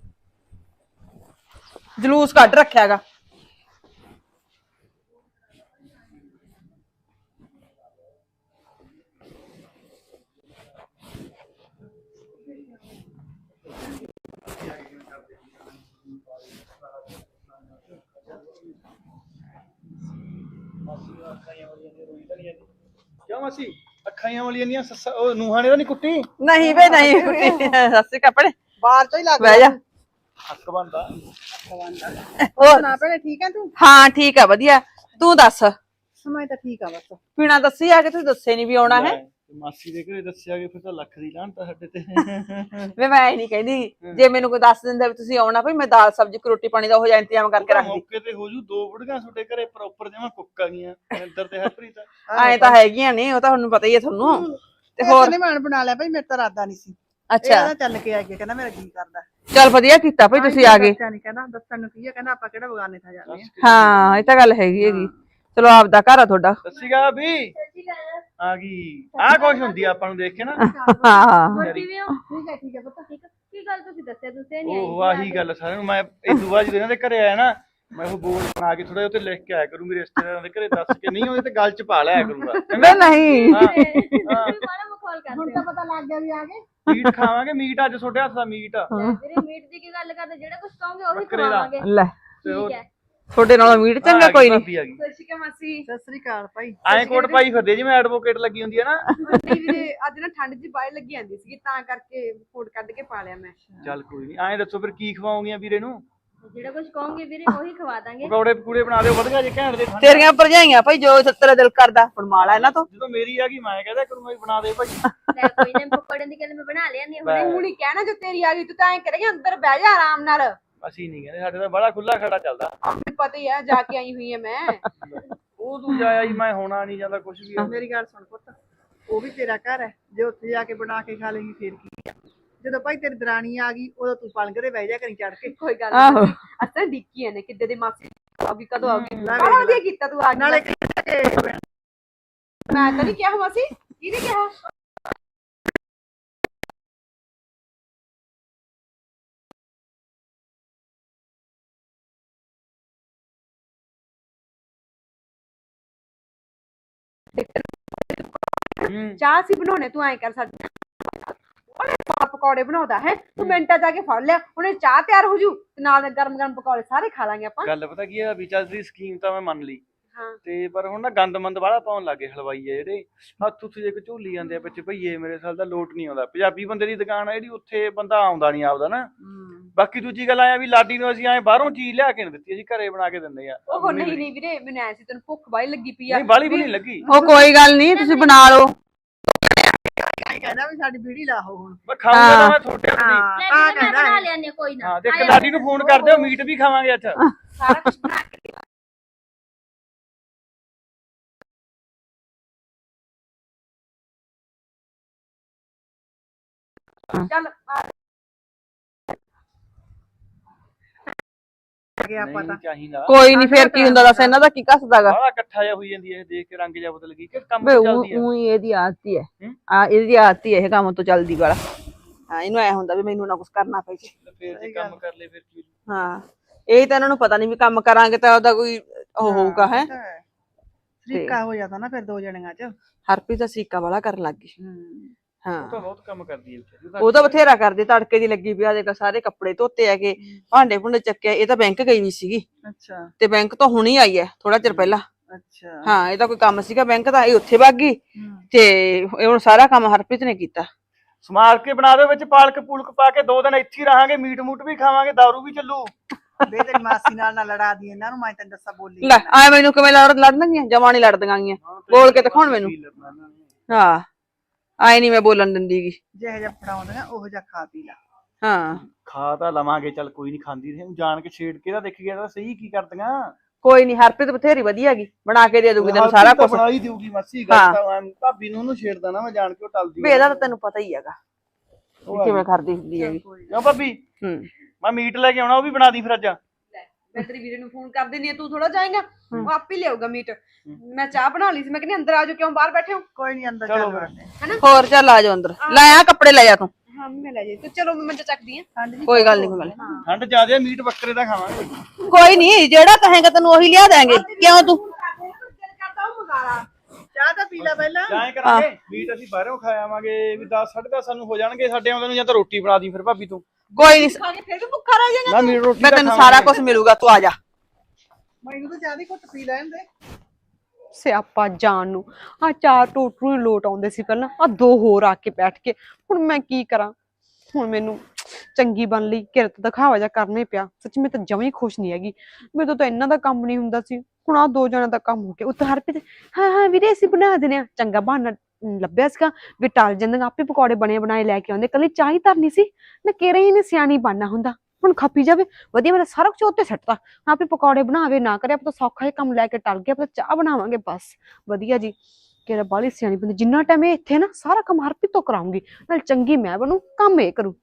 ਜਲੂਸ ਕੱਢ ਰੱਖਿਆਗਾ ਕਿਉਂ ਮਾਸੀ ਅੱਖਾਂ ਵਾਲੀਆਂ ਨੀਆਂ ਸੱਸਾ ਉਹ ਨੂਹਾਂ ਨੇ ਤਾਂ ਨਹੀਂ ਕੁੱਟੀ? ਨਹੀਂ ਵੇ ਨਹੀਂ ਸੱਸੇ ਕੱਪੜੇ ਬਾਹਰ ਤੋਂ ਹੀ ਲੱਗ ਬਹਿ ਜਾ। ਹੱਕ ਬੰਦਾ ਹੋਰ ਸੁਣਾ ਭੈਣੇ ਠੀਕ ਹੈ ਤੂੰ? ਹਾਂ ਠੀਕ ਆ ਵਧੀਆ। ਤੂੰ ਦੱਸ। ਮੈਂ ਤਾਂ ਠੀਕ ਆ ਬਸ। ਪੀਣਾ ਦੱਸੀ ਆ ਕਿ ਤੁਸੀਂ ਦੱਸੇ ਨਹੀਂ ਵੀ ਆਉਣਾ ਹੈ? ਮਾਸੀ ਦੇ ਘਰੇ ਦੱਸਿਆ ਕਿ ਫਿਰ ਤਾਂ ਲੱਖ ਦੀ ਲਾਹਣ ਤਾਂ ਸਾਡੇ ਤੇ। ਵੇ ਮੈਂ ਇਹ ਨਹੀਂ ਕਹਿੰਦੀ ਜੇ ਮੈਨੂੰ ਕੋਈ ਦੱਸ ਦਿੰਦਾ ਵੀ ਤੁਸੀਂ ਆਉਣਾ ਭਈ ਮੈਂ ਦਾਲ ਸਬਜ਼ੀ ਰੋਟੀ ਪਾਣੀ ਦਾ ਉਹ ਜਿਹਾ ਇੰਤਜ਼ਾਮ ਕਰਕੇ ਰੱਖਦੀ। ਮੌਕੇ ਤੇ ਹੋ ਜੂ ਦੋ ਬੁੜੀਆਂ ਤੁਹਾਡੇ ਘਰੇ ਪ੍ਰੋਪਰ ਜਿਵੇਂ ਕੁੱਕ ਆ ਗਈਆਂ ਅੰਦਰ ਤੇ ਹਰਪ੍ਰੀਤ ਐਂ ਤਾਂ ਹੈਗੀਆਂ ਨੇ ਉਹ ਤਾਂ ਤੁਹਾਨੂੰ ਪਤਾ ਹੀ ਹੈ ਤੁਹਾਨੂੰ। ਤੇ ਹੋਰ? ਨੇ ਮਾਨ ਬਣਾ ਲਿਆ ਭਾਈ ਮੇਰੇ ਤਾਂ ਇਰਾਦਾ ਨਹੀਂ ਸੀ। ਅੱਛਾ। ਇਹ ਚੱਲ ਕੇ ਆ ਗਿਆ ਕਹਿੰਦਾ ਮੇਰਾ ਜੀ ਕਰਦਾ। ਚਲ ਵਧੀਆ ਕੀਤਾ ਭਈ ਤੁਸੀਂ ਆ ਗਏ। ਕਹਿੰਦਾ ਦੱਸਣ ਨੂੰ ਕੀ ਹੈ ਕਹਿੰਦਾ ਆਪਾਂ ਕਿਹੜਾ ਬਗਾਨੇ ਥਾ ਜਾਂਦੇ ਆ। ਹਾਂ ਇਹ ਤਾਂ ਗੱਲ ਹੈਗੀ ਹੈਗੀ। ਚਲੋ ਆਪਦਾ ਘਰ ਆ ਤੁਹਾਡਾ। ਦੱਸੀਗਾ ਵੀ ਆ ਗਈ। ਆਹ ਕੁਛ ਹੁੰਦੀ ਆ ਆਪਾਂ ਨੂੰ ਦੇਖ ਕੇ ਨਾ। ਹਾਂ ਕਿਵੇਂ ਹੋ? ਠੀਕ ਹੈ ਠੀਕ ਹੈ ਪੁੱਤ। ਠੀਕ ਕੀ ਗੱਲ ਤੁਸੀਂ ਦੱਸਿਆ ਤੁਸੀਂ ਉਹ ਆਹੀ ਗੱਲ ਸਾਰਿਆਂ ਨੂੰ। ਮੈਂ ਇਹ ਦੁਆ ਜਦੋਂ ਇਹਨਾਂ ਦੇ ਘਰੇ ਆਇਆ ਨਾ ਮੈਂ ਉਹ ਬੋਰਡ ਬਣਾ ਕੇ ਥੋੜਾ ਉੱਤੇ ਲਿਖ ਕੇ ਆਇਆ ਕਰੂੰ ਮੇਰੇ ਰਿਸ਼ਤੇਦਾਰਾਂ ਦੇ ਘਰੇ ਦੱਸ ਕੇ। ਨਹੀਂ ਉਹਦੇ ਤੇ ਗੱਲ ਚ ਪਾ ਲਿਆ ਕਰੂੰਗਾ। ਵੇ ਨਹੀਂ। ਹਾਂ ਮਖੌਲ ਹੁਣ ਤਾਂ ਪਤਾ ਲੱਗ ਗਿਆ ਵੀ ਆ ਗਏ। ਮੀਟ ਖਾਵਾਂਗੇ ਮੀਟ ਅੱਜ ਤੁਹਾਡੇ ਹੱਥ ਦਾ ਮੀਟ ਆ। ਵੀਰੇ ਮੀਟ ਦੀ ਕੀ ਗੱਲ ਕਰਦੇ ਜਿਹੜਾ ਕੁਝ ਕਹੋਗੇ ਉਹੀ ਬੱਕਰੇ ਦਾ। ਖਵਾਵਾਂਗੇ। ਲੈ। ਤੇ ਉਹ ਤੁਹਾਡੇ ਨਾਲੋਂ ਮੀਟ ਚੰਗਾ ਕੋਈ ਨਹੀਂ ਭਾਬੀ ਆ ਗਈ ਸਤਿ ਸ਼੍ਰੀ ਅਕਾਲ ਮਾਸੀ। ਸਤਿ ਸ੍ਰੀ ਅਕਾਲ ਭਾਈ। ਐਂ ਕੋਟ ਪਾਈ ਫਿਰਦੇ ਜਿਵੇਂ ਐਡਵੋਕੇਟ ਲੱਗੀ ਹੁੰਦੀ ਹੈ ਨਾ। ਨਹੀਂ ਵੀਰੇ ਅੱਜ ਨਾ ਠੰਡ ਜੀ ਬਾਹਰ ਲੱਗੀ ਜਾਂਦੀ ਸੀਗੀ ਤਾਂ ਕਰਕੇ ਫੂਡ ਕੱਢ ਕੇ ਪਾ ਲਿਆ ਮੈਂ। ਚੱਲ ਕੋਈ ਨਹੀਂ ਐਂ ਦੱਸੋ ਫਿਰ ਕੀ ਖਵਾਉਂਗੀਆਂ ਵੀਰੇ ਨੂੰ? ਜਿਹੜਾ ਕੁਝ ਕਹੋਗੇ ਵੀਰੇ ਉਹੀ ਖਵਾ ਦਾਂਗੇ। ਪਕੌੜੇ ਪਕੂੜੇ ਬਣਾ ਦਿਓ ਵਧੀਆ ਜੇ ਘੈਂਟ ਦੇ ਠੰਡ। ਤੇਰੀਆਂ ਭਰਜਾਈਆਂ ਭਾਈ ਜੋ ਤੇਰਾ ਦਿਲ ਕਰਦਾ ਬਣਵਾ ਲੈ ਇਹਨਾਂ ਤੋਂ। ਜਦੋਂ ਮੇਰੀ ਆ ਗਈ ਮੈਂ ਕਹਿੰਦਾ ਕਰੂੰਗਾ ਵੀ ਬਣਾ ਦੇ ਭਾਈ। ਲੈ ਕੋਈ ਨਾ ਪਕੌੜੇ ਦੀ ਗੱਲ ਮੈਂ ਬਣਾ ਲਿਆਂਦੀ ਹਾਂ ਬਸ। ਹੁਣ ਹੀ ਕਹਿਣਾ ਜੋ ਤੇਰੀ ਆ ਗਈ ਤੂੰ ਤਾਂ ਐਂ ਕਰੇਂਗੇ ਅੰਦਰ ਬਹਿ ਜਾ ਆਰਾਮ ਨਾਲ। ਅਸੀਂ ਨਹੀਂ ਕਹਿੰਦੇ ਸਾਡੇ ਤਾਂ ਬੜਾ ਖੁੱਲਾ ਖੜਾ ਚੱਲਦਾ। ਮੈਨੂੰ ਪਤਾ ਹੀ ਆ ਜਾ ਕੇ ਆਈ ਹੋਈ ਆ ਮੈਂ। ਉਹ ਤੂੰ ਜਾਇਆ ਜੀ ਮੈਂ ਹੋਣਾ ਨਹੀਂ ਜਾਂਦਾ ਕੁਝ ਵੀ ਮੇਰੀ ਗੱਲ ਸੁਣ ਪੁੱਤ ਉਹ ਵੀ ਤੇਰਾ ਘਰ ਹੈ। ਜੇ ਉੱਥੇ ਜਾ ਕੇ ਬਣਾ ਕੇ ਖਾ ਲੇਗੀ ਫੇਰ ਕੀ ਆ? ਜਦੋਂ ਭਾਈ ਤੇਰੀ ਦਰਾਣੀ ਆ ਗਈ ਉਦੋਂ ਤੂੰ ਪਲੰਗ ਤੇ ਬਹਿ ਜਾ ਕਰੀ ਚੜ ਕੇ। ਕੋਈ ਗੱਲ ਆਹੋ। ਨਹੀਂ। ਅਸਾਂ ਡਿੱਕੀ ਨੇ ਕਿੱਦੇ ਦੇ ਮਾਸੀ ਆਉਗੀ ਕਦੋਂ ਆਉਗੀ ਲੈ ਬੜਾ ਵੇਖ ਵਧੀਆ ਕੀਤਾ ਤੂੰ ਆ ਨਾਲੇ ਮੈਂ ਤਾਂ ਨਹੀਂ ਕਿਹਾ ਮਾਸੀ ਕਿਹਨੇ ਕਿਹਾ? ਚਾਹ ਸੀ ਬਣਾਉਣੇ ਤੂੰ ਐਂ ਕਰ ਸਾਡੇ ਉਹਨੇ ਪਾ ਪਕੌੜੇ ਬਣਾਉਂਦਾ ਹੈ ਤੂੰ ਮਿੰਟਾਂ ਜਾ ਕੇ ਫੜ ਲਿਆ ਉਹਨੇ ਚਾਹ ਤਿਆਰ ਹੋ ਜੂ ਤੇ ਨਾਲ ਗਰਮ ਗਰਮ ਪਕੌੜੇ ਸਾਰੇ ਖਾ ਲਾਂਗੇ ਆਪਾਂ। ਗੱਲ ਪਤਾ ਕੀ ਆ ਵੀ ਚੱਲ ਦੀ ਸਕੀਮ ਤਾਂ ਮੈਂ ਮੰਨ ਲਈ। ਹਾਂ। ਤੇ ਪਰ ਹੁਣ ਨਾ ਗੰਦ ਮੰਦ ਵਾਲਾ ਪਾਉਣ ਲੱਗੇ ਹਲਵਾਈ ਆ ਜਿਹੜੇ। ਹੱਥ ਉੱਥੇ ਜੇ ਝੂਲੀ ਜਾਂਦੇ ਆ ਵਿੱਚ ਭਈਏ ਮੇਰੇ ਸਾਲ ਦਾ ਲੋਟ ਨਹੀਂ ਆਉਂਦਾ। ਪੰਜਾਬੀ ਬੰਦੇ ਦੀ ਦੁਕਾਨ ਆ ਜਿਹੜੀ ਉੱਥੇ ਬੰਦਾ ਆਉਂਦਾ ਨਹੀਂ ਆਪਦਾ ਨਾ। ਬਾਕੀ ਦੂਜੀ ਗੱਲ ਆਇਆ ਵੀ ਲਾਡੀ ਨੂੰ ਅਸੀਂ ਐ ਬਾਹਰੋਂ ਚੀਜ਼ ਲਿਆ ਕੇ ਨਹੀਂ ਦਿੱਤੀ ਅਸੀਂ ਘਰੇ ਬਣਾ ਕੇ ਦਿੰਦੇ ਆ। ਉਹ ਨਹੀਂ ਨਹੀਂ ਵੀਰੇ ਮੈਨੂੰ ਐ ਸੀ ਤੈਨੂੰ ਭੁੱਖ ਬਾਈ ਲੱਗੀ ਪਈ ਆ। ਨਹੀਂ ਬਾਲੀ ਵੀ ਨਹੀਂ ਲੱਗੀ। ਉਹ ਕੋਈ ਗੱਲ ਨਹੀਂ ਤੁਸੀਂ ਬਣਾ ਲਓ। ਕਹਿੰਦਾ ਵੀ ਸਾਡੀ ਬੀੜੀ ਲਾਹੋ ਹੁਣ। ਮੈਂ ਖਾਊਂਗਾ ਮੈਂ ਤੁਹਾਡੇ ਵੀਰੇ ਮੈਂ ਕਹਿੰਦਾ ਬਣਾ ਹਾਂ, ਕੋਈ ਨਾ। ਹਾਂ ਦੇਖ ਲਾਡੀ ਨੂੰ ਫੋਨ ਕਰ ਦਿਓ ਮੀਟ ਵੀ ਖਾਵਾਂਗੇ ਅੱਛਾ ਸਾਰਾ ਕੁਝ ਬਣਾ ਕੇ ਚੱਲ ਆ ਗਿਆ ਆਪਾਂ ਤਾਂ ਨਹੀਂ ਚਾਹੀਦਾ। ਕੋਈ ਨਹੀਂ ਫੇਰ ਕੀ ਹੁੰਦਾ ਦੱਸ ਇਹਨਾਂ ਦਾ ਕੀ ਕੱਸਦਾਗਾ? ਬਾਹਲਾ ਇਕੱਠਾ ਜਿਹਾ ਹੋਈ ਜਾਂਦੀ ਹੈ ਇਹ ਦੇਖ ਕੇ ਰੰਗ ਜਿਹਾ ਬਦਲ ਗਈ। ਕਿ ਕੰਮ ਚੱਲਦੀ ਆ ਉਹੀ ਇਹਦੀ ਆਦਤ ਹੀ ਹੈ। ਹੂੰ? ਆ ਇਹਦੀ ਆਦਤ ਹੀ ਹੈ ਇਹ ਕੰਮ ਤੋਂ ਚੱਲਦੀ ਵਾਲਾ। ਹਾਂ ਇਹਨੂੰ ਐ ਹੁੰਦਾ ਵੀ ਮੈਨੂੰ ਨਾ ਕੁਝ ਕਰਨਾ ਪਏ ਫੇਰ ਜੇ ਕੰਮ ਕਰ ਲਏ ਫਿਰ ਕੀ? ਹਾਂ ਇਹ ਤਾਂ ਇਹਨਾਂ ਨੂੰ ਪਤਾ ਨਹੀਂ ਵੀ ਕੰਮ ਕਰਾਂਗੇ ਤਾਂ ਉਹਦਾ ਕੋਈ ਉਹ ਹੋਊਗਾ ਹੈ। ਤਰੀਕਾ ਹੋ। ਜਾਂਦਾ ਨਾ ਫਿਰ ਦੋ ਜਣਿਆਂ ਚ। ਹਰਪ੍ਰੀਤ ਦਾ ਸਰੀਕਾ ਵਾਲਾ ਕਰਨ ਲੱਗ ਗਈ। ਉਹ ਹਾਂ ਤਾਂ ਬਹੁਤ ਕੰਮ ਕਰਦੀ ਹੈ ਵਿਚਾਰੀ ਉਹ ਤਾਂ ਬਥੇਰਾ ਕਰਦੀ ਤੜਕੇ ਦੀ ਲੱਗੀ ਪਿਆ ਸਾਰੇ ਕੱਪੜੇ ਧੋਤੇ ਹੈਗੇ ਭਾਂਡੇ ਭੁੰਡੇ ਚੱਕਿਆ ਇਹ ਤਾਂ ਬੈਂਕ ਗਈ ਵੀ ਸੀਗੀ। ਅੱਛਾ। ਤੇ ਬੈਂਕ ਤੋਂ ਹੁਣੀ ਆਈ ਹੈ ਥੋੜਾ ਚਿਰ ਪਹਿਲਾਂ। ਅੱਛਾ। ਹਾਂ ਇਹਦਾ ਕੋਈ ਕੰਮ ਸੀਗਾ ਬੈਂਕ ਦਾ ਇਹ ਉੱਥੇ ਵਗ ਗਈ। ਤੇ ਇਹ ਹੁਣ ਸਾਰਾ ਕੰਮ ਹਰਪ੍ਰੀਤ ਨੇ ਕੀਤਾ। ਸਮਾਰ ਕੇ ਬਣਾ ਦਿਓ ਵਿੱਚ ਪਾਲਕ ਪੂਲਕ ਪਾ ਕੇ ਦੋ ਦਿਨ ਇੱਥੇ ਹੀ ਰਹਾਂਗੇ ਮੀਟ ਮੂਟ ਵੀ ਖਾਵਾਂਗੇ दारू ਵੀ ਚੱਲੂ। ਤੇਰੀ ਮਾਸੀ ਨਾਲ ਨਾ ਲੜਾ ਦੀ ਇਹਨਾਂ ਨੂੰ ਮੈਂ ਤੈਨੂੰ ਦੱਸਾਂ ਬੋਲੀ ਲੈ ਆਏ ਮੈਨੂੰ ਕਿਵੇਂ ਲੜ ਲੜਨਗੀਆਂ ਜਮਾ ਨਹੀਂ ਲੜਦੀਆਂ ਗੀਆਂ। ਬੋਲ ਕੇ ਦਿਖਾਉਣ ਮੈਨੂੰ। ਹਾਂ। ਆਏ ਨਹੀਂ ਮੈਂ ਬੋਲਣ ਦਿੰਦੀਗੀ ਜਿਹੋ ਜਿਹਾ ਫੜਾਉਂਦੀਆਂ ਉਹ ਜਿਹਾ ਖਾ ਪੀ ਲਾ। ਹਾਂ। ਖਾ ਤਾਂ ਲਵਾਂਗੇ ਚੱਲ ਕੋਈ ਨਹੀਂ ਖਾਂਦੀ ਰਹੇ। ਜਾਣ ਕੇ ਛੇੜ ਕੇ ਤਾਂ ਦੇਖ ਗਿਆ ਤਾਂ ਸਹੀ ਕੀ ਕਰਦੀਆਂ। ਕੋਈ ਨਹੀਂ ਹਰਪ੍ਰੀਤ ਬਥੇਰੀ ਵਧੀਆ ਗਈ ਬਣਾ ਕੇ ਦੇ ਦੂਗੀ ਤੈਨੂੰ ਸਾਰਾ ਕੁਝ ਬਣਾ ਹੀ ਦੇਊਗੀ ਮਾਸੀ। ਗੱਲ ਤਾਂ ਐਂ ਭਾਬੀ ਨੂੰ ਉਹਨੂੰ ਛੇੜਦਾ ਨਾ ਮੈਂ ਜਾਣ ਕੇ ਉਹ ਟਲਦੀ ਵੀ ਇਹਦਾ ਤਾਂ ਤੈਨੂੰ ਪਤਾ ਹੀ ਹੈਗਾ ਵੀ ਕਿਵੇਂ ਕਰਦੀ ਹੁੰਦੀ ਹੈਗੀ। ਕਿਉਂ ਭਾਬੀ? ਹੂੰ। ਮੈਂ ਮੀਟ ਲੈ ਕੇ ਆਉਣਾ ਉਹ ਵੀ ਬਣਾ ਦੀ ਫਿਰ ਅੱਜ। ਮੈਂ ਤੇਰੀ ਵੀਰੇ ਨੂੰ ਫੋਨ ਕਰ ਦਿੰਦੀ ਆ ਤੂੰ ਥੋੜਾ ਜਾਏਗਾ? ਉਹ ਆਪੇ ਲਿਆਊਗਾ ਮੀਟ। ਮੈਂ ਚਾਹ ਬਣਾ ਲਈ ਸੀ ਮੈਂ ਕਹਿੰਦੀ ਅੰਦਰ ਆ ਜਾਓ ਕਿਉਂ ਬਾਹਰ ਬੈਠੇ ਹੋ? ਕੋਈ ਨਹੀਂ ਅੰਦਰ ਚਲੋ। ਵੜਦੇ ਹੋਰ ਚੱਲ ਆ ਜਾ ਅੰਦਰ। ਲੈ ਆ ਕੱਪੜੇ ਲੈ ਜਾ ਤੂੰ। ਹਾਂ ਮੈਂ ਲੈ ਜਾਈ। ਤੂੰ ਚਲੋ ਮੈਂ ਮੰਜਾ ਚੱਕਦੀ ਆ ਕੋਈ ਗੱਲ ਨਹੀਂ ਕੋਈ ਗੱਲ ਨੀ। ਠੰਡ ਜ਼ਿਆਦੇ ਆ, ਮੀਟ ਬੱਕਰੇ ਦਾ ਖਾਵਾਂਗੇ। ਕੋਈ ਨਹੀਂ ਜਿਹੜਾ ਕਹੇਗਾ ਤੈਨੂੰ ਉਹੀ ਲਿਆ ਦਾਂਗੇ ਕਿਉਂ ਤੂੰ? ਚਾਹ ਤਾਂ ਪੀ ਲੈ ਪਹਿਲਾਂ। ਜਾਂ ਐਂ ਕਰਾਂਗੇ ਮੀਟ ਅਸੀਂ ਬਾਹਰੋਂ ਖਾ ਆਵਾਂਗੇ ਵੀ 10 10:30 ਸਾਨੂੰ ਹੋ ਜਾਣਗੇ ਸਾਡੇ ਆਉਂਦੇ ਨੂੰ ਜਾਂ ਤਾਂ ਰੋਟੀ ਬਣਾ ਦੀ ਫਿਰ ਭਾਬੀ ਤੂੰ। ਕੋਈ ਨਹੀਂ ਫਿਰ ਵੀ ਭੁੱਖਾ ਰਹਿ ਜਾਏਗਾ ਨਾ ਮੀਟ ਰੋਟੀ ਮੈਂ ਤਾਂ ਤੈਨੂੰ ਖਾਵਾਂਗੇ। ਸਾਰਾ ਕੁਝ ਮਿਲੂਗਾ ਤੂੰ ਆ ਜਾ। ਮੈਨੂੰ ਤਾਂ ਚਾਹ ਦੀ ਘੁੱਟ ਪੀ ਲੈਣ ਦੇ। ਸਿਆਪਾ ਜਾਣ ਨੂੰ। ਆ ਚਾਰ ਟੋਟਰੂ ਹੀ ਲੋਟ ਆਉਂਦੇ ਸੀ ਪਹਿਲਾਂ। ਆ ਦੋ ਹੋਰ ਆ ਕੇ ਬੈਠ ਕੇ। ਹੁਣ ਮੈਂ ਕੀ ਕਰਾਂ? ਹੁਣ ਮੈਨੂੰ ਚੰਗੀ ਬਣ ਲਈ, ਕਿਰਤ ਦਿਖਾਵਾ ਜਾ ਕਰਨਾ ਹੀ ਪਿਆ। ਸੱਚ ਮੈਂ ਤਾਂ ਜਮਾਂ ਹੀ ਖੁਸ਼ ਨਹੀਂ ਹੈਗੀ। ਮੇਰੇ ਤਾਂ ਇਹਨਾਂ ਦਾ ਕੰਮ ਨਹੀਂ ਹੁੰਦਾ ਸੀ। ਹੁਣ ਆ ਦੋ ਜਣਾਂ ਦਾ ਕੰਮ ਹੋ ਗਿਆ। ਉੱਤੇ ਹਰਪ੍ਰੀਤ, ਹਾਂ ਹਾਂ ਵੀਰੇ, ਅਸੀਂ ਬਣਾ ਦਿੰਦੇ ਆ ਚੰਗਾ ਬਹਾਨਾ ਲੱਭਿਆ ਸੀਗਾ ਵੀ ਟਲ ਜਾਂਦੀਆਂ ਆਪੇ ਪਕੌੜੇ ਬਣੇ ਬਣਾਏ ਲੈ ਕੇ ਆਉਂਦੇ। ਕੱਲੀ ਚਾਹ ਹੀ ਧਰਨੀ ਸੀ। ਨਾ ਕਿਹੜੇ ਹੀ ਨੇ ਸਿਆਣੀ ਬਣਨਾ ਹੁੰਦਾ। ਹੁਣ ਖੱਪੀ ਜਾਵੇ। ਵਧੀਆ, ਮੇਰਾ ਸਾਰਾ ਕੁਝ ਉੱਤੇ ਸੱਟਦਾ ਆਪੇ ਪਕੌੜੇ ਬਣਾਵੇ, ਨਾ ਕਰੇ। ਆਪਾਂ ਤਾਂ ਸੌਖਾ ਹੀ ਕੰਮ ਲੈ ਕੇ ਟਲ ਗਿਆ ਆਪਾਂ ਚਾਹ ਬਣਾਵਾਂਗੇ ਬਸ। ਵਧੀਆ ਜੀ। ਕਿਹੜਾ ਬਾਲੀ ਸਿਆਣੀ ਬੰਦੀ। ਜਿੰਨਾ ਟਾਈਮ ਇਹ ਇੱਥੇ ਨਾ, ਸਾਰਾ ਕੰਮ ਹਰਪ੍ਰੀਤ ਤੋਂ ਕਰਾਉਂਗੀ। ਨਾਲ ਚੰਗੀ ਮੈਂ ਬਣੂ, ਕੰਮ ਇਹ ਕਰੂ।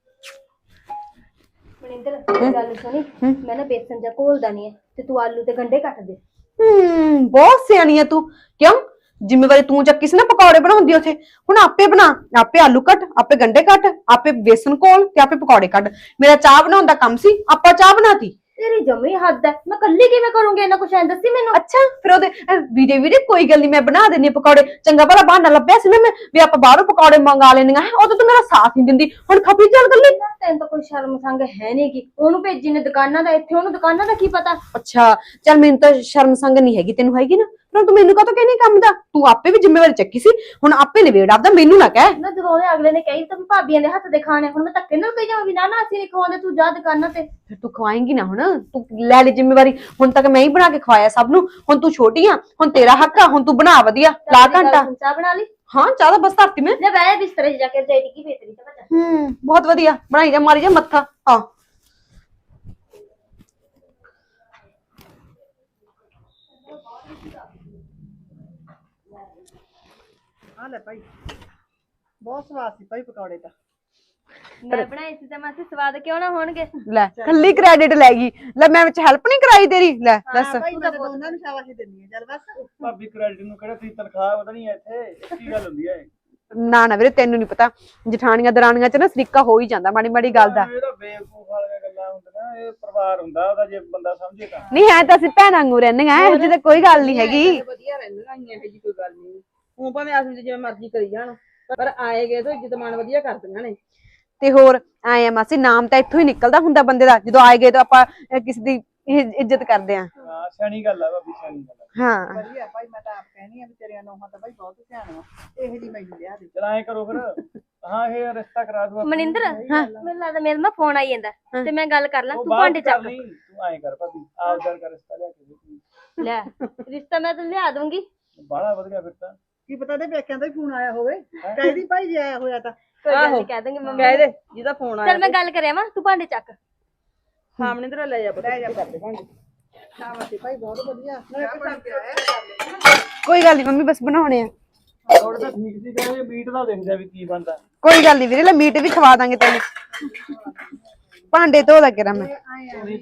ਮਨਿੰਦਰ ਗੱਲ ਸੁਣੀ। ਮੈਂ ਨਾ ਬੇਸਨ ਜਾਂ ਘੋਲਦਾ ਨਹੀਂ ਹੈ ਤੇ ਤੂੰ ਆਲੂ ਤੇ ਗੰਡੇ ਕੱਟ ਦੇ। ਹੂੰ ਬਹੁਤ ਸਿਆਣੀ ਆ ਤੂੰ। ਕਿਉਂ? ਜ਼ਿੰਮੇਵਾਰੀ ਤੂੰ ਚੱਕੀ ਸੀ ਨਾ ਪਕੌੜੇ ਬਣਾਉਂਦੀ ਉੱਥੇ। ਹੁਣ ਆਪੇ ਬਣਾ ਆਪੇ ਆਲੂ ਕੱਟ ਆਪੇ ਗੰਡੇ ਕੱਟ ਆਪੇ ਬੇਸਨ ਘੋਲ ਤੇ ਆਪੇ ਪਕੌੜੇ ਕੱਢ। ਮੇਰਾ ਚਾਹ ਬਣਾਉਣ ਦਾ ਕੰਮ ਸੀ ਆਪਾਂ ਚਾਹ ਬਣਾਤੀ। ਤੇਰੀ ਜਮੀ ਹੱਦ ਹੈ ਮੈਂ ਕੱਲੀ ਕਿਵੇਂ ਕਰੂੰਗੀ ਇਹਨਾਂ ਕੁਛ ਐਂ ਦੱਸੀ ਮੈਨੂੰ? ਅੱਛਾ ਫਿਰ ਉਹਦੇ ਅਹ ਵੀਰੇ ਵੀਰੇ ਕੋਈ ਗੱਲ ਨਹੀਂ ਮੈਂ ਬਣਾ ਦਿੰਨੀ ਆਂ ਪਕੌੜੇ। ਚੰਗਾ ਭਲਾ ਬਹਾਨਾ ਲੱਭਿਆ ਸੀ ਨਾ ਮੈਂ ਵੀ ਆਪਾਂ ਬਾਹਰੋਂ ਪਕੌੜੇ ਮੰਗਾ ਲੈਣੀਆਂ ਹੈ ਉਦੋਂ ਤੂੰ ਮੇਰਾ ਸਾਥ ਨਹੀਂ ਦਿੰਦੀ। ਹੁਣ ਖੱਪੀ ਚੱਲ ਗੱਲੀ ਨਾ ਤੈਨੂੰ ਤਾਂ ਕੋਈ ਸ਼ਰਮ ਸੰਗ ਹੈ ਨਹੀਂ ਕਿ ਉਹਨੂੰ ਭੇਜੀ ਨੇ ਦੁਕਾਨਾਂ ਦਾ ਇੱਥੇ ਉਹਨੂੰ ਦੁਕਾਨਾਂ ਦਾ ਕੀ ਪਤਾ? ਅੱਛਾ ਚੱਲ ਮੈਨੂੰ ਤਾਂ ਸ਼ਰਮ ਸੰਗ ਨਹੀਂ ਹੈਗੀ ਤੈਨੂੰ ਹੈਗੀ ਨਾ? ਪਰ ਤੂੰ ਮੈਨੂੰ ਕਾਹਤੋਂ ਕਹਿੰਦੀ ਕੰਮ ਦਾ? ਤੂੰ ਆਪੇ ਵੀ ਜ਼ਿੰਮੇਵਾਰੀ ਚੱਕੀ ਸੀ। ਹੁਣ ਆਪੇ ਨਿਬੇੜ ਆਪਦਾ ਮੈਨੂੰ ਨਾ ਕਹਿ। ਨਾ ਜਦੋਂ ਉਹਨੇ ਅਗਲੇ ਨੇ ਕਹੀ ਤਾਂ ਵੀ ਭਾਬੀਆਂ ਦੇ ਹੱਥ ਦੇ ਖਾਣੇ ਹੁਣ ਮੈਂ ਧੱਕੇ ਨਾਲ ਕਹੀ ਜਾਵਾਂ ਵੀ ਨਾ ਨਾ ਅਸੀਂ ਨਹੀਂ ਖਵਾਉਂਦੇ ਤੂੰ ਜਾ ਦੁਕਾਨਾਂ ਤੇ। ਫਿਰ ਤੂੰ ਖਵਾਏਂਗੀ ਨਾ ਹੁਣ। ਤੂੰ ਲੈ ਲੈ ਜ਼ਿੰਮੇਵਾਰੀ। ਹੁਣ ਤੱਕ ਮੈਂ ਹੀ ਬਣਾ ਕੇ ਖਵਾਇਆ ਸਭ ਨੂੰ। ਹੁਣ ਤੂੰ ਛੋਟੀ ਆ ਹੁਣ ਤੇਰਾ ਹੱਕ ਆ ਹੁਣ ਤੂੰ ਬਣਾ ਵਧੀਆ ਲਾ ਮੇਰੀ ਗੱਲ ਘੰਟਾ। ਸੁਣ, ਚਾਹ ਬਣਾ ਲਈ? ਹਾਂ ਚਾਹ ਤਾਂ ਬਸ ਧਰਤੀ ਮੈਂ। ਲੈ ਬਹਿ ਬਿਸਤਰੇ 'ਚ ਜਾ ਕੇ ਜਾਈ ਕੀ ਫੇਤਰੀ ਤੇ ਬੱਚਾ ਹੂੰ ਬਹੁਤ ਵਧੀਆ। ਬਣਾਈ ਜਾ ਮਾਰੀ ਜਾ ਮੱਥਾ। ਹਾਂ ਆ ਲੈ ਭਾਈ। ਬਹੁਤ ਸਵਾਦ ਸੀ ਭਾਈ ਪਕੌੜੇ ਤਾਂ। ਮੈਂ ਬਣਾਈ ਸੀ ਤਾਂ ਮਾਸੀ ਸਵਾਦ ਕਿਉਂ ਨਾ ਹੋਣਗੇ? ਲੈ ਕੱਲੀ ਕ੍ਰੈਡਿਟ ਲੈ ਗਈ। ਲੈ ਮੈਂ ਵਿੱਚ ਹੈਲਪ ਨਹੀਂ ਕਰਾਈ ਤੇਰੀ। ਲੈ ਦੱਸ। ਭਾਈ ਮੈਂ ਤਾਂ ਦੋਨਾਂ ਨੂੰ ਸ਼ਾਬਾਸ਼ੀ ਦਿੰਦੀ ਆ। ਚੱਲ ਬਸ। ਭਾਬੀ ਕ੍ਰੈਡਿਟ ਨੂੰ ਕਿਹੜਾ ਤੁਸੀਂ ਤਨਖਾਹ ਪਤਾ ਨਹੀਂ ਇੱਥੇ ਇਹ ਕੀ ਗੱਲ ਹੁੰਦੀ ਹੈ ਨਾ ਨਾ ਵੀਰੇ ਤੈਨੂੰ ਨਹੀਂ ਪਤਾ। ਜਠਾਣੀਆਂ ਦਰਾਣੀਆਂ ਚ ਨਾ ਸਰੀਕਾ ਹੋ ਹੀ ਜਾਂਦਾ ਮਾੜੀ ਮਾੜੀ ਗੱਲ ਦਾ। ਇਹ ਤਾਂ ਬੇਵਕੂਫ ਵਾਲੀਆਂ ਗੱਲਾਂ ਹੁੰਦੀਆਂ ਇਹ ਪਰਿਵਾਰ ਹੁੰਦਾ ਉਹਦਾ ਜੇ ਬੰਦਾ ਸਮਝੇ ਤਾਂ। ਨਹੀਂ ਹੈ ਤਾਂ ਅਸੀਂ ਭੈਣਾਂ ਵਾਂਗੂ ਰਹਿੰਦੀਆਂ ਇਹੋ ਜਿਹੀ ਤਾਂ ਕੋਈ ਗੱਲ ਨਹੀਂ ਹੈਗੀ। ਵਧੀਆ ਰਹਿੰਦੀਆਂ ਆਈਆਂ ਇਹ ਜੀ ਕੋਈ ਗੱਲ ਨਹੀਂ। ਹੁਣ ਭਾਵੇਂ ਆਸਮ ਜਿਵੇਂ ਮਰਜ਼ੀ ਕਰੀ ਜਾਣ ਪਰ ਆਏਗੇ ਤਾਂ ਇੱਜ਼ਤ ਮਾਣ ਵਧੀਆ ਕਰਦੀਆਂ ਨੇ। ਤੇ ਹੋਰ ਆਏ ਆ ਮਾਸੀ ਨਾਮ ਤਾਂ ਇੱਥੋਂ ਹੀ ਨਿਕਲਦਾ ਹੁੰਦਾ ਬੰਦੇ ਦਾ ਜਦੋਂ ਆਏ ਗਏ ਤਾਂ ਆਪਾਂ ਅਹ, ਕਿਸੇ ਦੀ ਇੱਜ਼ਤ ਕਰਦੇ ਆ। ਹਾਂ ਸਿਆਣੀ ਗੱਲ ਆ ਭਾਬੀ ਸਿਆਣੀ ਗੱਲ ਆ। ਹਾਂ। ਵਧੀਆ ਭਾਈ ਮੈਂ ਤਾਂ ਆਪ ਕਹਿਣੀ ਆ ਵੀ ਤੇਰੀਆਂ ਨੋਹਾਂ ਤਾਂ ਭਾਈ ਬਹੁਤ ਧਿਆਨ ਵਾ ਇਹੋ ਜੀ ਮੈਨੂੰ ਲਿਆ ਦੇ। ਚਲ ਐਂ ਕਰੋ ਫਿਰ। ਹਾਂ ਇਹ ਰਿਸ਼ਤਾ ਕਰਾ ਦੋ ਮਨਿੰਦਰ ਮੈਨੂੰ ਲੱਗਦਾ ਮੇਰਾ ਨਾ ਫੋਨ ਆਈ ਜਾਂਦਾ ਤੇ ਮੈਂ ਗੱਲ ਕਰ ਲਾਂ ਉਹ ਤੂੰ ਬਾਅਦ ਭਾਂਡੇ ਕਰ ਚੱਕ। ਲਈ ਤੂੰ ਐਂ ਕਰ ਭਾਬੀ ਆਪ ਗੱਲ ਕਰ ਰਿਸ਼ਤਾ ਲਿਆ ਕੇ ਦੇ। ਲੈ ਰਿਸ਼ਤਾ ਮੈਂ ਤੈਨੂੰ ਲਿਆ ਦੂੰਗੀ ਬਾਹਲਾ ਵਧੀਆ ਫਿਰ ਤਾਂ। ਕੀ ਪਤਾ ਦੇ ਪੇਕਿਆਂ ਦਾ ਫੋਨ ਆਇਆ ਹੋਵੇ। ਕਹਿੰਦੀ ਭਾਈ ਜੇ ਆਇਆ ਹੋਇਆ ਤਾਂ। ਕੋਈ ਗੱਲ ਆਹੋ। ਨਹੀਂ ਕਹਿ ਦਾਂਗੀ ਮੰਮੀ। ਕਹਿ ਦੇ ਜਿਹਦਾ ਫੋਨ ਆਇਆ ਚੱਲ ਮੈਂ ਗੱਲ ਕਰਿਆ ਵਾ ਤੂੰ ਭਾਂਡੇ ਚੱਕ। ਸਾਹਮਣੇ ਤੇ ਲੈ ਜਾ ਲੈ ਜਾ ਕਰਦੇ ਭਾਂਡੇ। ਸ਼ਾਬਾਸ਼ੀ ਭਾਈ ਬਹੁਤ ਵਧੀਆ। ਨਾਲੇ ਪਸੰਦ ਆਇਆ ਕੋਈ ਗੱਲ ਨਹੀਂ ਮੰਮੀ ਬਸ ਬਣਾਉਣੇ ਆ। ਥੋੜਾ ਤਾਂ ਠੀਕ ਸੀ ਕਹਿੰਦੇ ਮੀਟ ਦਾ ਦੇਖਦੇ ਆ ਵੀ ਕੀ ਬਣਦਾ। ਕੋਈ ਗੱਲ ਨਹੀਂ ਵੀਰੇ ਲੈ ਮੀਟ ਵੀ ਖਵਾ ਦਾਂਗੇ ਤੈਨੂੰ। ਭਾਂਡੇ ਧੋ ਦਾ ਕਰਾਂ ਮੈਂ। ਤੇ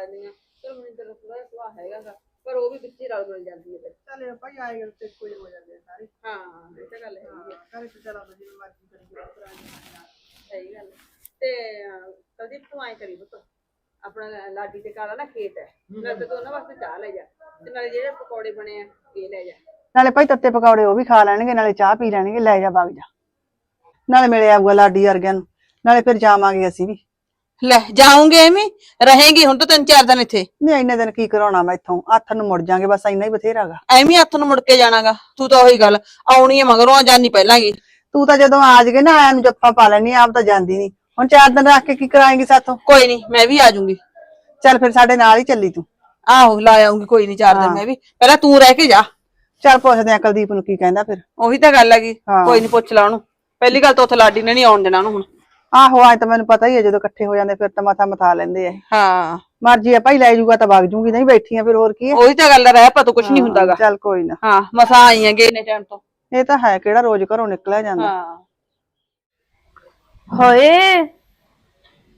ਬਣਾ ਲੈਂਦੀਆਂ ਚਲ ਮੈਨੂੰ ਤੇਰਾ ਥੋੜਾ ਸੁਭਾਅ ਹੈਗਾ ਗਾ, ਪਰ ਉਹ ਵੀ ਵਿੱਚੇ ਰਲ ਮਿਲ ਜਾਂਦੀ ਹੈ ਫਿਰ। ਚੱਲ ਭਾਈ ਆਏ ਗਏ ਤੇ ਕੋਈ ਹੋ ਜਾਂਦੇ ਆ ਸਾਰੇ। ਹਾਂ ਇਹ ਤਾਂ ਗੱਲ ਹੈਗੀ ਹੈ ਸਾਰੇ ਤੇ ਚਲਾ ਜਿਵੇਂ ਮਰਜ਼ੀ ਕਰੀ ਪੁਰਾਣੀ ਸਹੀ ਗੱਲ ਹੈ। ਤੇ ਅਹ, ਕੁਲਦੀਪ ਤੂੰ ਐਂ ਕਰੀ ਪੁੱਤ। ਆਪਣਾ ਲਾਡੀ ਤੇ ਕਾਲਾ ਨਾ ਖੇਤ ਹੈ। ਨਾਲੇ ਤੇ ਤੂੰ ਉਹਨਾਂ ਵਾਸਤੇ ਚਾਹ ਲੈ ਜਾ। ਤੇ ਨਾਲੇ ਜਿਹੜੇ ਪਕੌੜੇ ਬਣੇ ਆ ਇਹ ਲੈ ਜਾ। ਨਾਲੇ ਭਾਈ ਤੱਤੇ ਪਕੌੜੇ ਉਹ ਵੀ ਖਾ ਲੈਣਗੇ ਨਾਲੇ ਚਾਹ ਪੀ ਲੈਣਗੇ ਲੈ ਜਾ ਵਗ ਜਾ। ਨਾਲੇ ਮਿਲੇ ਆਊਗਾ ਲਾਡੀ ਵਰਗਿਆਂ ਨੂੰ। ਨਾਲੇ ਫਿਰ ਜਾਵਾਂਗੇ ਅਸੀਂ ਵੀ। ਲੈ ਜਾਉਂਗੇ ਐਵੇਂ ਰਹੇਗੀ ਹੁਣ ਤਾਂ ਤਿੰਨ ਚਾਰ ਦਿਨ ਇੱਥੇ। ਨਹੀਂ ਇੰਨੇ ਦਿਨ ਕੀ ਕਰਾਉਣਾ ਮੈਂ ਇੱਥੋਂ? ਹੱਥ ਨੂੰ ਮੁੜ ਜਾਾਂਗੇ ਬਸ ਇੰਨਾ ਹੀ ਬਥੇਰਾਗਾ। ਐਵੇਂ ਹੱਥ ਨੂੰ ਮੁੜ ਕੇ ਜਾਣਾਗਾ ਤੂੰ ਤਾਂ ਉਹੀ ਗੱਲ ਆਉਣੀ ਹੈ ਮਗਰੋਂ ਆ ਜਾਣੀ ਪਹਿਲਾਂਗੀ ਤੂੰ ਤਾਂ ਜਦੋਂ ਆ ਜਗੇ ਨਾ ਆਇਆ ਨੂੰ ਜੱਫਾ ਪਾ ਲੈਣੀ ਆਪ ਤਾਂ ਜਾਂਦੀ ਨਹੀਂ ਹੁਣ ਚਾਰ ਦਿਨ ਰੱਖ ਕੇ ਕੀ ਕਰਾਏਂਗੀ ਸਾਥੋਂ? ਕੋਈ ਨਹੀਂ ਮੈਂ ਵੀ ਆ ਜਾਊਂਗੀ ਚੱਲ ਫਿਰ ਸਾਡੇ ਨਾਲ ਹੀ ਚੱਲੀ ਤੂੰ। ਆਹੋ ਲਾ ਆਉਂਗੀ ਕੋਈ ਨਹੀਂ ਚਾਰ ਦਿਨ ਮੈਂ ਵੀ। ਪਹਿਲਾਂ ਤੂੰ ਰਹਿ ਕੇ ਜਾ। ਚੱਲ ਪੁੱਛਦੇ ਆ ਕੁਲਦੀਪ ਨੂੰ ਕੀ ਕਹਿੰਦਾ ਫਿਰ। ਉਹੀ ਤਾਂ ਗੱਲ ਹੈਗੀ ਹਾਂ। ਕੋਈ ਨਹੀਂ ਪੁੱਛ ਲਾ ਉਹਨੂੰ। ਪਹਿਲੀ ਗੱਲ ਤਾਂ ਉੱਥੇ ਲਾਡੀ ਨੇ ਨਹੀਂ ਆਉਣ ਦੇਣਾ ਉਹਨੂੰ ਹੁਣ। ਆਹੋ ਅੱਜ ਤਾਂ ਮੈਨੂੰ ਪਤਾ ਹੀ ਹੈ ਜਦੋਂ ਇਕੱਠੇ ਹੋ ਜਾਂਦੇ ਫਿਰ ਤਾਂ ਮਥਾ ਮਥਾ ਲੈਂਦੇ ਆ। ਇਹ। ਹਾਂ। ਮਰਜ਼ੀ ਆ ਭਾਈ ਲੈ ਜੂਗਾ ਤਾਂ ਵਗ ਜੂਗੀ ਨਹੀਂ ਬੈਠੀ ਆ ਫਿਰ ਹੋਰ ਕੀ ਹੈ ਉਹੀ ਤਾਂ ਗੱਲ ਰਹਿ ਪਤਾ ਕੁਝ ਨਹੀਂ ਹੁੰਦਾਗਾ। ਚੱਲ ਕੋਈ ਨਾ। ਹਾਂ ਮਸਾਂ ਆਈਆਂ ਗੇ ਨੇ ਟਾਈਮ ਤੋਂ। ਇਹ ਤਾਂ ਹੈ ਕਿਹੜਾ ਰੋਜ਼ ਘਰੋਂ ਨਿਕਲਿਆ ਜਾਂਦਾ। ਹਾਂ। ਹਾਏ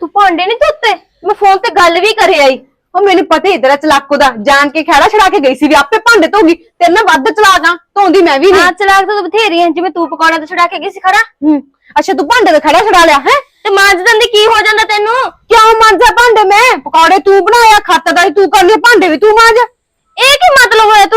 ਤੂੰ ਭਾਂਡੇ ਨਹੀਂ ਧੋਤੇ? ਮੈਂ ਫੋਨ ਤੇ ਗੱਲ ਵੀ ਕਰੇ ਆਈ। ਉਹ ਮੈਨੂੰ ਪਤਾ ਹੀ ਤੇਰਾ ਚਲਾਕੋ ਦਾ ਜਾਣ ਕੇ ਖੜਾ ਛੜਾ ਕੇ ਗਈ ਸੀ ਵੀ ਆਪੇ ਭਾਂਡੇ ਧੋਗੀ ਤੇਰੇ ਨਾਲ ਵੱਧ ਚਲਾਕਾਂ ਧੋਂਦੀ ਮੈਂ ਵੀ ਨਹੀਂ ਹਾਂ ਚਲਾਕ ਤਾਂ ਤੂੰ ਬਥੇਰੀ ਹੈ ਜਿਵੇਂ ਤੂੰ ਪਕੌੜਾ ਤੇ ਛੜਾ ਕੇ ਗਈ ਸੀ ਖਰਾ ਹੂੰ। ਅੱਛਾ ਤੂੰ ਭਾਂਡੇ ਤੇ ਖੜਾ ਛੜਾ ਲਿਆ ਹੈ? ਤੇ ਮਾਂਜ ਦਿੰਦੀ ਕੀ ਹੋ ਜਾਂਦਾ ਤੈਨੂੰ? ਕਿਉਂ ਮਾਂਜਾ ਭਾਂਡੇ ਮੈਂ? ਪਕੌੜੇ ਤੂੰ ਬਣਾਇਆ ਖਾਤਰਦਾਰੀ ਤੂੰ ਕਰ ਲਈ ਭਾਂਡੇ ਵੀ ਤੂੰ ਮਾਂਜ। ਇਹ ਕੀ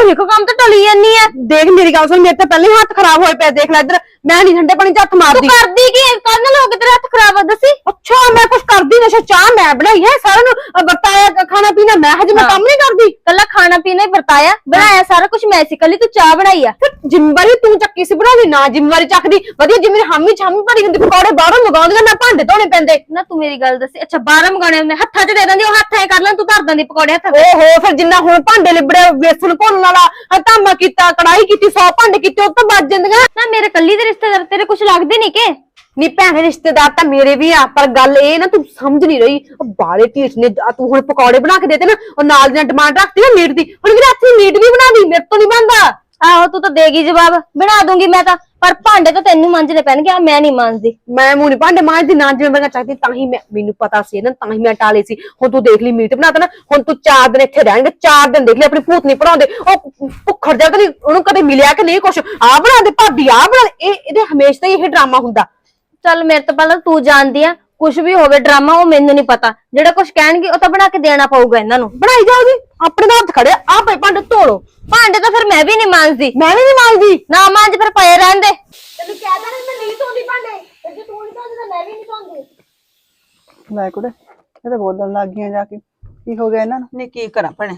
ਇੱਕ ਕੰਮ ਤੇ ਟਲੀ ਜਾਨੀ ਆ। ਦੇਖ ਮੇਰੀ ਗੱਲ ਸੁਣ ਮੇਰੇ ਤਾਂ ਪਹਿਲੇ ਹੀ ਹੱਥ ਖਰਾਬ ਹੋਏ ਪਏ ਦੇਖ ਲੈ ਇੱਧਰ। ਮੈਂ ਨਹੀਂ ਠੰਡੇ ਪਾਣੀ ਚ ਹੱਥ ਤੂੰ ਮਾਰਦੀ ਕਰਦੀ ਕੀ ਕਰਨ ਲੋਕ ਤੇਰੇ ਹੱਥ ਖਰਾਬ ਆ ਦੱਸੀ। ਅੱਛਾ ਮੈਂ ਕੁਝ ਕਰਦੀ ਨਸ਼ਾ ਚਾਹ ਮੈਂ ਬਣਾਈ ਹੈ ਸਾਰਿਆਂ ਨੂੰ ਅ, ਵਰਤਾਇਆ ਖਾਣਾ ਪੀਣਾ ਮੈਂ ਹਜੇ ਮੈਂ ਹਾਂ। ਕੰਮ ਨਹੀਂ ਕਰਦੀ। ਕੱਲਾ ਖਾਣਾ ਪੀਣਾ ਹੀ ਵਰਤਾਇਆ ਬਣਾਇਆ ਸਾਰਾ ਕੁਝ ਮੈਂ ਸੀ ਕੱਲੀ ਤੂੰ ਚਾਹ ਬਣਾਈ ਆ। ਫਿਰ ਜ਼ਿੰਮੇਵਾਰੀ ਤੂੰ ਚੱਕੀ ਸੀ ਬਣਾਉਂਦੀ ਨਾ ਜ਼ਿੰਮੇਵਾਰੀ ਚੱਕਦੀ। ਵਧੀਆ ਜਿਵੇਂ ਹਾਮੀ ਛਾਮੀ ਭਰੀ ਹੁੰਦੀ ਪਕੌੜੇ ਬਾਹਰੋਂ ਮੰਗਾਉਂਦੀਆਂ ਨਾ ਭਾਂਡੇ ਧੋਣੇ ਪੈਂਦੇ। ਨਾ ਤੂੰ ਮੇਰੀ ਗੱਲ ਦੱਸੀ ਅੱਛਾ 12 ਮੰਗਾਉਣੇ ਹੁੰਦੇ ਹੱਥਾਂ 'ਚ ਦੇ ਦਿੰਦੀ ਉਹ ਹੱਥ ਐ ਕਰ ਲੈ ਤੂੰ ਧਰ ਦਿੰਦੀ ਪਕੌੜੇ ਹੱਥਾਂ ਓਹੋ ਫਿਰ ਜਿੰਨਾ ਹੁਣ ਭਾਂਡੇ ਲਿਬੜੇ ਵੇਸਣ ਘੋਲਣ ਵਾਲਾ। ਹਤਾਮਾ ਕੀਤਾ ਕੜਾਈ ਕੀਤੀ 100 ਭਾਂਡੇ ਕੀਤੇ ਉਹ ਤਾਂ ਵੱਜ ਜਾਂਦੀਆਂ। ਨਾ ਮੇਰੇ ਕੱਲੀ ਦੇ ਰਿਸ਼ਤੇਦਾਰ ਤੇਰੇ ਕੁਝ ਲੱਗਦੇ ਨਹੀਂ ਕਿ? ਨੀ ਭੈਣੇ ਰਿਸ਼ਤੇਦਾਰ ਤਾਂ ਮੇਰੇ ਵੀ ਆ ਪਰ ਗੱਲ ਇਹ ਨਾ ਤੂੰ ਸਮਝ ਨਹੀਂ ਰਹੀ। ਉਹ ਬਾਲੇ ਢੀਠ ਨੇ ਆ ਤੂੰ ਹੁਣ ਪਕੌੜੇ ਬਣਾ ਕੇ ਦੇਤੇ ਨਾ ਉਹ ਨਾਲ ਦੀਆਂ ਡਿਮਾਂਡ ਰੱਖਦੀ ਨਾ ਮੀਟ ਦੀ। ਹੁਣ ਮੇਰੇ ਹੱਥ ਮੀਟ ਵੀ ਬਣਾ ਦੀ ਮੇਰੇ ਤੋਂ ਨਹੀਂ ਬਣਦਾ। ਆਹੋ ਤੂੰ ਤਾਂ ਦੇਗੀ ਜਵਾਬ। ਬਣਾ ਦੂੰਗੀ ਮੈਂ ਤਾਂ। ਪਰ ਭਾਂਡੇ ਤਾਂ ਤੈਨੂੰ ਮਾਂਜਣੇ ਪੈਣਗੇ ਆ ਮੈਂ ਨਹੀਂ ਮਾਂਜਦੀ। ਮੈਂ ਮੂੰਹ ਨੀ ਭਾਂਡੇ ਮਾਂਜਦੀ ਨਾ ਜਿਵੇਂ ਮੈਂ ਚਾਹਦੀ ਤਾਂ ਹੀ ਮੈਂ ਮੈਨੂੰ ਪਤਾ ਸੀ ਨਾ ਤਾਂ ਹੀ ਮੈਂ ਟਾਲੇ ਸੀ। ਹੁਣ ਤੂੰ ਦੇਖ ਲਈ ਮੀਟ ਬਣਾਤਾ ਨਾ ਹੁਣ ਤੂੰ ਚਾਰ ਦਿਨ ਇੱਥੇ ਰਹਿਣਗੇ ਚਾਰ ਦਿਨ ਦੇਖ ਲਈ ਆਪਣੀ ਭੂਤ ਨਹੀਂ ਪੜਾਉਂਦੇ ਉਹ ਭੁੱਖੜ ਜਾ ਕਦੀ ਉਹਨੂੰ ਕਦੇ ਮਿਲਿਆ ਕਿ ਨਹੀਂ ਕੁਛ? ਆ ਬਣਾ ਦੇ ਭਾਬੀ ਆ ਬਣਾ। ਇਹ ਇਹਦੇ ਹਮੇਸ਼ਾ ਹੀ ਇਹ ਡਰਾਮਾ ਹੁੰਦਾ। ਚੱਲ ਮੇਰੇ ਤੋਂ ਪਹਿਲਾਂ ਤੂੰ ਜਾਣਦੀ ਆ ਕੁਝ ਵੀ ਹੋਵੇ ਡਰਾਮਾ ਉਹ ਮੈਨੂੰ ਨਹੀਂ ਪਤਾ। ਜਿਹੜਾ ਕੁਝ ਕਹਿਣਗੇ ਉਹ ਤਾਂ ਬਣਾ ਕੇ ਦੇਣਾ ਪਊਗਾ ਇਹਨਾਂ ਨੂੰ। ਬਣਾਈ ਜਾਓ ਜੀ ਆਪਣੇ ਦਾ ਹੱਥ ਖੜੇ ਆ। ਪਏ ਭਾਂਡੇ ਧੋ ਲਓ। ਭਾਂਡੇ ਤਾਂ ਫਿਰ ਮੈਂ ਵੀ ਨਹੀਂ ਮਾਂਜਦੀ। ਮੈਂ ਵੀ ਨਹੀਂ ਮਾਂਜਦੀ। ਨਾ ਮਾਂਜ ਫਿਰ ਪਏ ਰਹਿਣ ਦੇ। ਤੈਨੂੰ ਕਹਿ ਦਾਂ ਮੈਂ ਨਹੀਂ ਧੋਂਦੀ ਭਾਂਡੇ। ਤੇ ਜੇ ਤੂੰ ਨਹੀਂ ਧੋਂਦੀ ਤਾਂ ਮੈਂ ਵੀ ਨਹੀਂ ਧੋਂਦੀ। ਲੈ ਕੁੜੇ ਇਹ ਤਾਂ ਬੋਲਣ ਲੱਗ ਗਈਆਂ ਜਾ ਕੇ। ਕੀ ਹੋ ਗਿਆ ਇਹਨਾਂ ਨੂੰ? ਨਹੀਂ ਕੀ ਕਰਾਂ ਭੈਣੇ?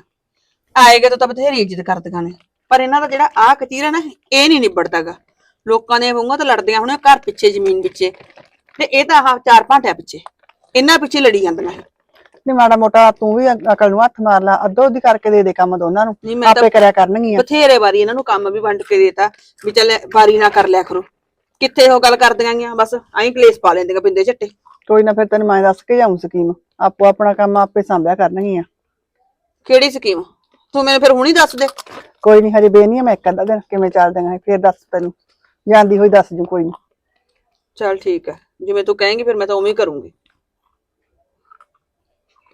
ਆਏਗੇ ਤਾਂ ਤਾਂ ਬਥੇਰੀ ਇੱਜ਼ਤ ਕਰਦੀਆਂ ਨੇ। ਪਰ ਇਹਨਾਂ ਦਾ ਜਿਹੜਾ ਆ ਕਤੀਰਾ ਨਾ ਇਹ ਨਹੀਂ ਨਿਬੜਦਾਗਾ। ਲੋਕਾਂ ਦੇ ਮੂੰਹਾਂ ਤੋਂ ਲੜਦੀਆਂ ਹੁਣ ਘਰ ਪਿੱਛੇ ਜ਼ਮੀਨ ਪਿੱਛੇ। ਤੇ ਇਹ ਤਾਂ ਆਹ ਚਾਰ ਭਾਂਟਿਆਂ ਪਿੱਛੇ। ਇਹਨਾਂ ਪਿੱਛੇ ਲੜੀ ਜਾਂਦੀਆਂ ਇਹ। ਨਹੀਂ ਮਾੜਾ ਮੋਟਾ ਤੂੰ ਵੀ ਅਕਲ ਨੂੰ ਹੱਥ ਮਾਰ ਲਾ। ਅੱਧੋ ਅੱਧੀ ਕਰਕੇ ਦੇ ਦੇ ਕੰਮ ਦੋਨਾਂ ਨੂੰ। ਆਪੇ ਕਰਿਆ ਕਰਨਗੀਆਂ। ਬਥੇਰੇ ਵਾਰੀ ਇਹਨਾਂ ਨੂੰ ਕੰਮ ਵੀ ਵੰਡ ਕੇ ਦੇਤਾ ਵੀ ਚੱਲ ਵਾਰੀ ਨਾ ਕਰ ਲਿਆ ਕਰੋ। ਕਿੱਥੇ ਉਹ ਗੱਲ ਕਰਦੀਆਂ ਗੀਆਂ ਬਸ ਐਂ ਕਲੇਸ਼ ਪਾ ਲੈਂਦੀਆਂ ਬਿੰਦੇ ਝੱਟੇ। ਕੋਈ ਨਾ ਫਿਰ ਤੈਨੂੰ ਮੈਂ ਦੱਸ ਕੇ ਜਾਊਂ ਸਕੀਮ। ਆਪੋ ਆਪਣਾ ਕੰਮ ਆਪੇ ਸੰਭਿਆ ਕਰਨਗੀਆਂ। ਕਿਹੜੀ ਸਕੀਮ? ਤੂੰ ਮੈਨੂੰ ਫਿਰ ਹੁਣੀ ਦੱਸ ਦੇ। ਕੋਈ ਨਹੀਂ ਹਜੇ ਬੇਨੀ ਮੈਂ ਇੱਕ ਅੱਧਾ ਦਿਨ। ਕਿਵੇਂ ਚੱਲਦੀਆਂ ਫਿਰ ਦੱਸ ਤੈਨੂੰ। ਜਾਂਦੀ ਹੋਈ ਦੱਸ ਜੂ ਕੋਈ ਨਹੀਂ ਚੱਲ ਠੀਕ ਹੈ ਜਿਵੇਂ ਤੂੰ ਕਹੇਂਗੀ ਫਿਰ ਮੈਂ ਤਾਂ ਉਵੇਂ ਹੀ ਕਰੂੰਗੀ।